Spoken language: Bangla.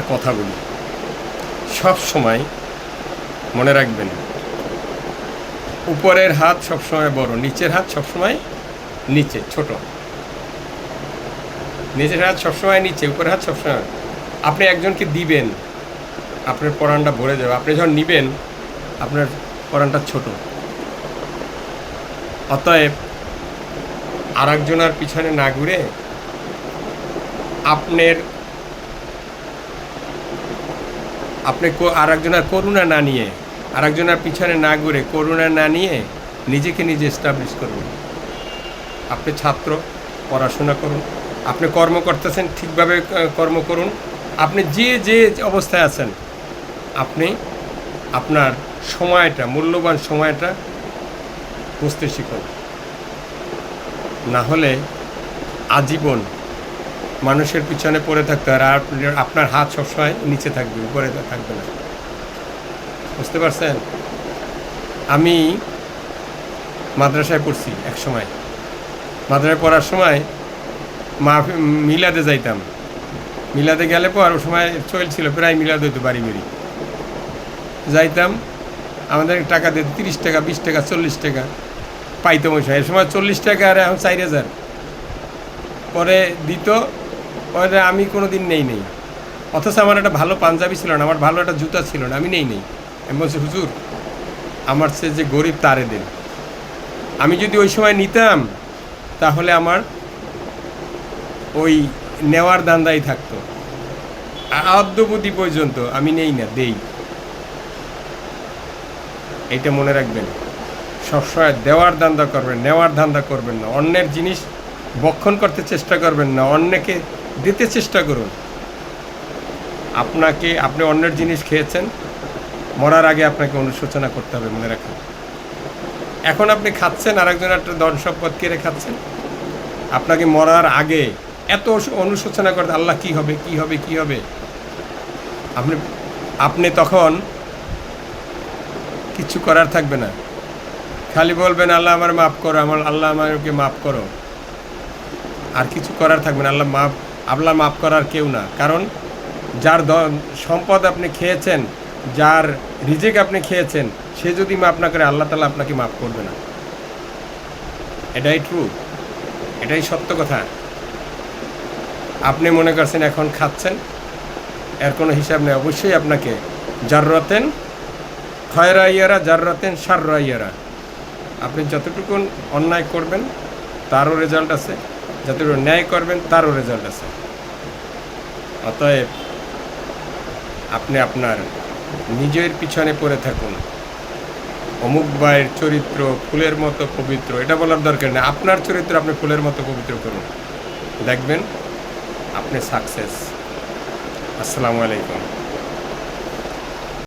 একটা কথা বলি। সব সময় মনে রাখবেন, উপরের হাত সবসময় বড়, নিচের হাত সবসময় নিচে, ছোট। নিচের হাত সবসময় নিচে, উপরের হাত সবসময় আপনি একজনকে দিবেন, আপনার পরানটা ভরে যাবে। আপনি যখন নিবেন, আপনার পরানটা ছোট। অতএব আর একজনের পিছনে না ঘুরে আপনার আপনি আর একজনের করুণা না নিয়ে আর একজনের পিছনে না ঘুরে করুণা না নিয়ে নিজেকে নিজে এস্টাবলিশ করুন। আপনি ছাত্র, পড়াশোনা করুন। আপনি কর্ম করতেছেন, ঠিকভাবে কর্ম করুন। আপনি যে যে অবস্থায় আছেন, আপনি আপনার সময়টা, মূল্যবান সময়টা বুঝতে শিখুন। না হলে আজীবন মানুষের পিছনে পড়ে থাকতে হয় আর আপনার হাত সবসময় নিচে থাকবে, উপরে থাকবে না। বুঝতে পারছেন? আমি মাদ্রাসায় পড়ছি এক সময়। মাদ্রাসায় পড়ার সময় মা মিলাদে যাইতাম। মিলাদে গেলে পর ওই সময় চলছিল প্রায় মিলাদ হইতো বাড়ি বাড়ি। যাইতাম, আমাদের টাকা দিত তিরিশ টাকা, বিশ টাকা, চল্লিশ টাকা পাইতাম ওই সময় এ সময় চল্লিশ টাকা আর এখন চার হাজার। পরে দিত পরে আমি কোনো দিন নেই নেই। অথচ আমার একটা ভালো পাঞ্জাবি ছিল না, আমার ভালো একটা জুতা ছিল না, আমি নেই নেই। আমি বলছি, হুজুর, আমার সে যে গরিব তারে দেন। আমি যদি ওই সময় নিতাম, তাহলে আমার ওই নেওয়ার দান্দাই থাকতো। আদ্যবধি পর্যন্ত আমি নেই না, দেই। এটা মনে রাখবেন, সবসময় দেওয়ার ধান্দা করবেন, নেওয়ার ধান্দা করবেন না। অন্যের জিনিস বক্ষণ করতে চেষ্টা করবেন না, অন্যকে দিতে চেষ্টা করুন। আপনাকে, আপনি অন্যের জিনিস খেয়েছেন, মরার আগে আপনাকে অনুশোচনা করতে হবে, মনে রাখুন। এখন আপনি খাচ্ছেন, আরেকজন একটা ধন সম্পদ কেড়ে খাচ্ছেন। আপনাকে মরার আগে এত অনুশোচনা করতে, আল্লাহ কি হবে কি হবে কি হবে? আপনি আপনি তখন কিছু করার থাকবে না। খালি বলবেন, আল্লাহ আমার মাফ করো, আমার, আল্লাহ আমাকে মাফ করো। আর কিছু করার থাকবে না, আল্লাহ মাফ আল্লাহ মাফ করার কেউ না। কারণ যার সম্পদ আপনি খেয়েছেন, যার রিজেক আপনি খেয়েছেন, সে যদি মাফ না করে আল্লাহ তালা আপনাকে মাফ করবে না। এটাই ট্রু এটাই সত্য কথা। আপনি মনে করছেন এখন খাচ্ছেন, এর কোনো হিসাব নেই। অবশ্যই আপনাকে জাররতেন, খয়রা ইয়ারা, জাররতেন সাররা ইয়ারা। আপনি যতটুকু অন্যায় করবেন, তারও রেজাল্ট আছে। যতটুকু ন্যায় করবেন, তারও রেজাল্ট আছে। অতএব আপনি আপনার নিজের পিছনে পড়ে থাকুন। অমুক ভাইয়ের চরিত্র ফুলের মতো পবিত্র, এটা বলার দরকার নেই। আপনার চরিত্র আপনি ফুলের মতো পবিত্র করুন। দেখবেন, আপনি সাকসেস আসসালামু আলাইকুম।